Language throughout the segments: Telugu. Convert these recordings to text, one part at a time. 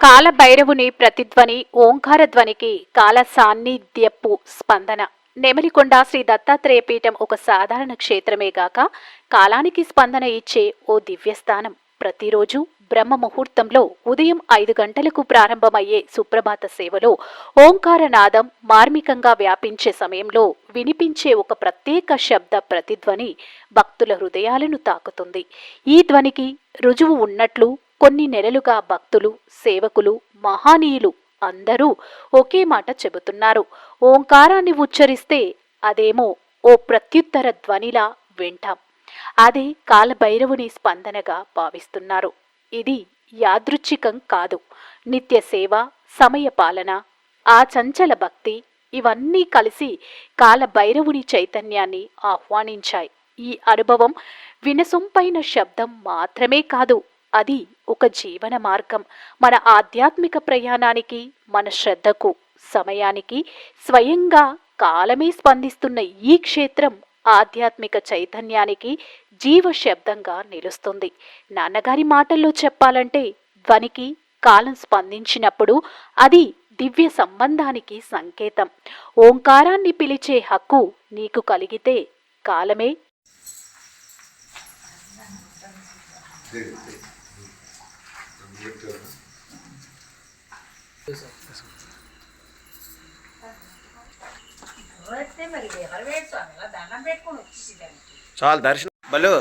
కాలభైరవుని ప్రతిధ్వని ఓంకార ధ్వనికి కాల సాన్నిధ్యపు స్పందన. నెమలికొండ శ్రీ దత్తాత్రేయ పీఠం ఒక సాధారణ క్షేత్రమే గాక కాలానికి స్పందన ఇచ్చే ఓ దివ్యస్థానం. ప్రతిరోజు బ్రహ్మ ముహూర్తంలో ఉదయం ఐదు గంటలకు ప్రారంభమయ్యే సుప్రభాత సేవలో ఓంకారనాదం మార్మికంగా వ్యాపించే సమయంలో వినిపించే ఒక ప్రత్యేక శబ్ద ప్రతిధ్వని భక్తుల హృదయాలను తాకుతుంది. ఈ ధ్వనికి రుజువు ఉన్నట్లు కొన్ని నెలలుగా భక్తులు సేవకులు మహానీయులు అందరూ ఒకే మాట చెబుతున్నారు. ఓంకారాన్ని ఉచ్చరిస్తే అదేమో ఓ ప్రత్యుత్తర ధ్వనిలా వింటాం. అదే కాలభైరవుని స్పందనగా భావిస్తున్నారు. ఇది యాదృచ్ఛికం కాదు. నిత్య సేవ సమయ పాలన ఆ చంచల భక్తి ఇవన్నీ కలిసి కాలభైరవుని చైతన్యాన్ని ఆహ్వానించాయి. ఈ అనుభవం వినసొంపైన శబ్దం మాత్రమే కాదు అది ఒక జీవన మార్గం. మన ఆధ్యాత్మిక ప్రయాణానికి మన శ్రద్ధకు సమయానికి స్వయంగా కాలమే స్పందిస్తున్న ఈ క్షేత్రం ఆధ్యాత్మిక చైతన్యానికి జీవ శబ్దంగా నిలుస్తుంది. నాన్నగారి మాటల్లో చెప్పాలంటే ధ్వనికి కాలం స్పందించినప్పుడు అది దివ్య సంబంధానికి సంకేతం. ఓంకారాన్ని పిలిచే హక్కు నీకు కలిగితే కాలమే చాలు దర్శనం. బలు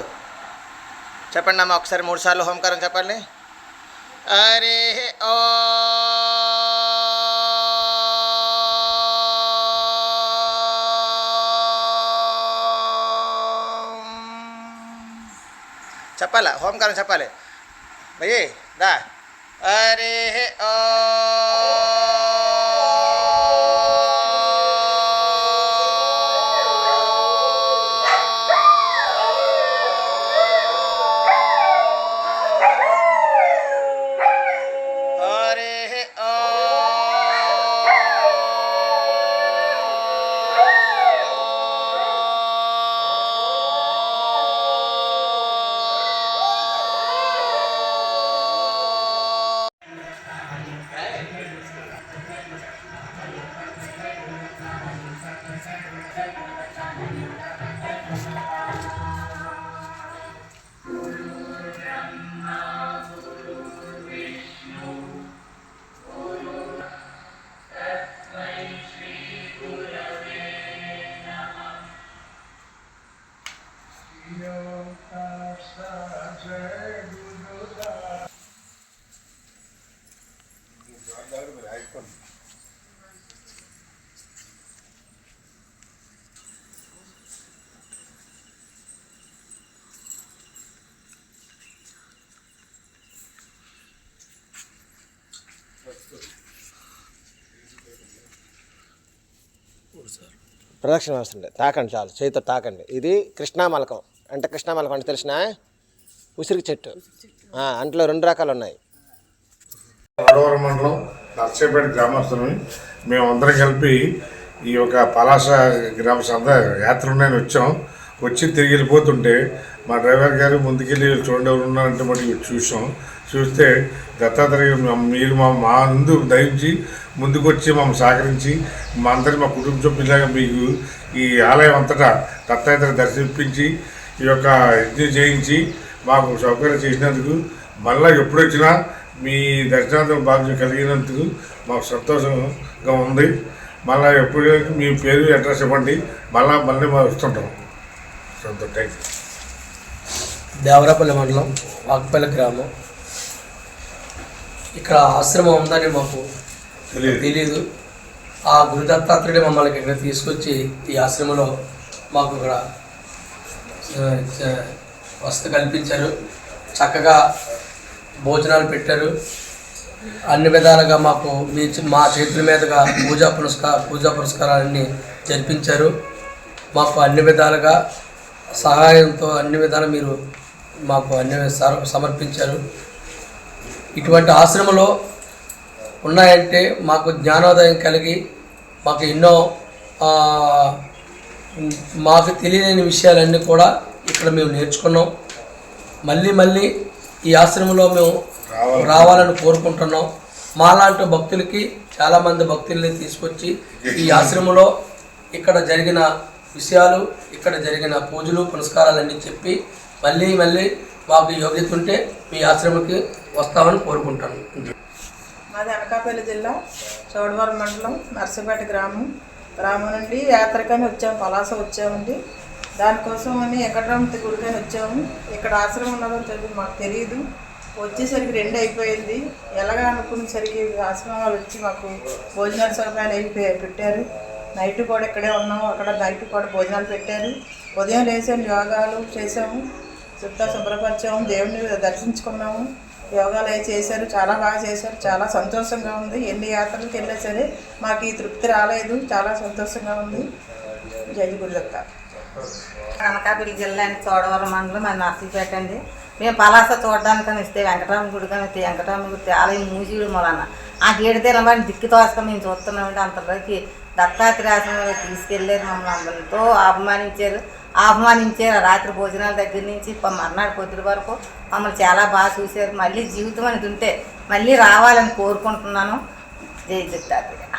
చెప్పండి అమ్మ ఒకసారి మూడు సార్లు హోంకారం చెప్పండి హరి ఓ. చెప్పాలా? హోంకారం చెప్పాలి. భయ్యి దా హరి ఓ Yo, Tasa, ప్రదక్షిణ వేస్తుండే. తాకండి చాలు చేతితో తాకండి. ఇది కృష్ణామలకం. అంటే కృష్ణామలకం అంటే తెలిసిన? ఉసిరికి చెట్టు. అంట్లో రెండు రకాలు ఉన్నాయి. గోడవరం మండలం నర్సేపేట గ్రామస్తులని మేమందరం కలిపి ఈ యొక్క పలాస గ్రామ సంద యాత్ర ఉన్నాయని వచ్చాం. వచ్చి తిరిగి వెళ్ళిపోతుంటే మా డ్రైవర్ గారు ముందుకెళ్ళి చూడండి ఎవరు ఉన్నారంటే మరి చూసాం. చూస్తే దత్తాత్రేయ మీరు మా మా ముందు దయించి ముందుకొచ్చి మమ్మల్ని సహకరించి మా అందరి మా కుటుంబ సభ్యులాగా మీకు ఈ ఆలయం అంతటా దత్తాత్రేయ దర్శింపించి ఈ యొక్క యజ్ఞం చేయించి మాకు సౌకర్యం చేసినందుకు మళ్ళీ ఎప్పుడొచ్చినా మీ దర్శనార్థం భాగ్యం కలిగినందుకు మాకు సంతోషంగా ఉంది. మళ్ళీ ఎప్పుడు మీ పేరు అడ్రస్ ఇవ్వండి. మళ్ళీ మళ్ళీ మేము వస్తుంటాం. సంతోషం థ్యాంక్ యూ దేవరాపల్లి మండలం వాకపల్లి గ్రామం. ఇక్కడ ఆశ్రమం ఉందని మాకు తెలియదు ఆ గురు దత్తాత్రేయుడు మమ్మల్ని ఇక్కడ తీసుకొచ్చి ఈ ఆశ్రమంలో మాకు ఇక్కడ వసతి కల్పించారు. చక్కగా భోజనాలు పెట్టారు. అన్ని విధాలుగా మాకు మీ మా చేతుల మీదుగా పూజా పురస్కార పూజా పురస్కారాలన్నీ జరిపించారు. మాకు అన్ని విధాలుగా సహాయంతో అన్ని విధాలు మీరు మాకు అన్ని సమర్పించారు. ఇటువంటి ఆశ్రమంలో ఉన్నాయంటే మాకు జ్ఞానోదయం కలిగి మాకు ఎన్నో మాకు తెలియని విషయాలన్నీ కూడా ఇక్కడ మేము నేర్చుకున్నాం. మళ్ళీ మళ్ళీ ఈ ఆశ్రమంలో మేము రావాలని కోరుకుంటున్నాం. మాలాంటి భక్తులకి చాలామంది భక్తుల్ని తీసుకొచ్చి ఈ ఆశ్రమంలో ఇక్కడ జరిగిన విషయాలు ఇక్కడ జరిగిన పూజలు పునస్కారాలన్నీ చెప్పి మళ్ళీ మళ్ళీ మాకు యోగ్యత ఉంటే మీ ఆశ్రమంకి వస్తామని కోరుకుంటాను. మాది అనకాపల్లి జిల్లా చౌడవరం మండలం నర్సపేట గ్రామం. గ్రామం నుండి యాత్రకని వచ్చాము పలాస వచ్చామండి. దానికోసం అని వెంకటరామతి గుడికని వచ్చాము. ఇక్కడ ఆశ్రమం ఉన్నదని తెలియదు మాకు తెలియదు వచ్చేసరికి రెండు అయిపోయింది. ఎలాగా అనుకునేసరికి ఆశ్రమం వాళ్ళు వచ్చి మాకు భోజనాలు సదుపాయాలు అయిపోయి పెట్టారు. నైట్ కూడా ఇక్కడే ఉన్నాము. అక్కడ నైట్ కూడా భోజనాలు పెట్టారు. ఉదయం లేచాము యోగాలు చేసాము చుట్టూ శుభ్రపరిచాము దేవుడిని దర్శించుకున్నాము. యోగాలు అవి చేశారు చాలా బాగా చేశారు చాలా సంతోషంగా ఉంది. ఎన్ని యాత్రలకు వెళ్ళా సరే మాకు ఈ తృప్తి రాలేదు చాలా సంతోషంగా ఉంది. జై గురుదత్త. అనకాపల్లి జిల్లా అండి చోడవరం మండలం అది నర్సీపేట అండి మేము పలాస చూడడానికని ఇస్తే వెంకటరామ గుడి కానీ వెంకటరామ గుడి ఆలయం మూసిడు మొలన. ఆ గేడు తీరమని దిక్కు తోసుకొని మేము చూస్తున్నామంటే అంతలోకి దత్తాత్రేయ తీసుకెళ్ళారు మమ్మల్ని అందరితో. అపమానించారు అవమానించారు రాత్రి భోజనాల దగ్గర నుంచి మర్నాడు పొద్దుల వరకు మమ్మల్ని చాలా బాగా చూశారు. మళ్ళీ జీవితం అనేది ఉంటే మళ్ళీ రావాలని కోరుకుంటున్నాను. జై దత్తాత్రేయ.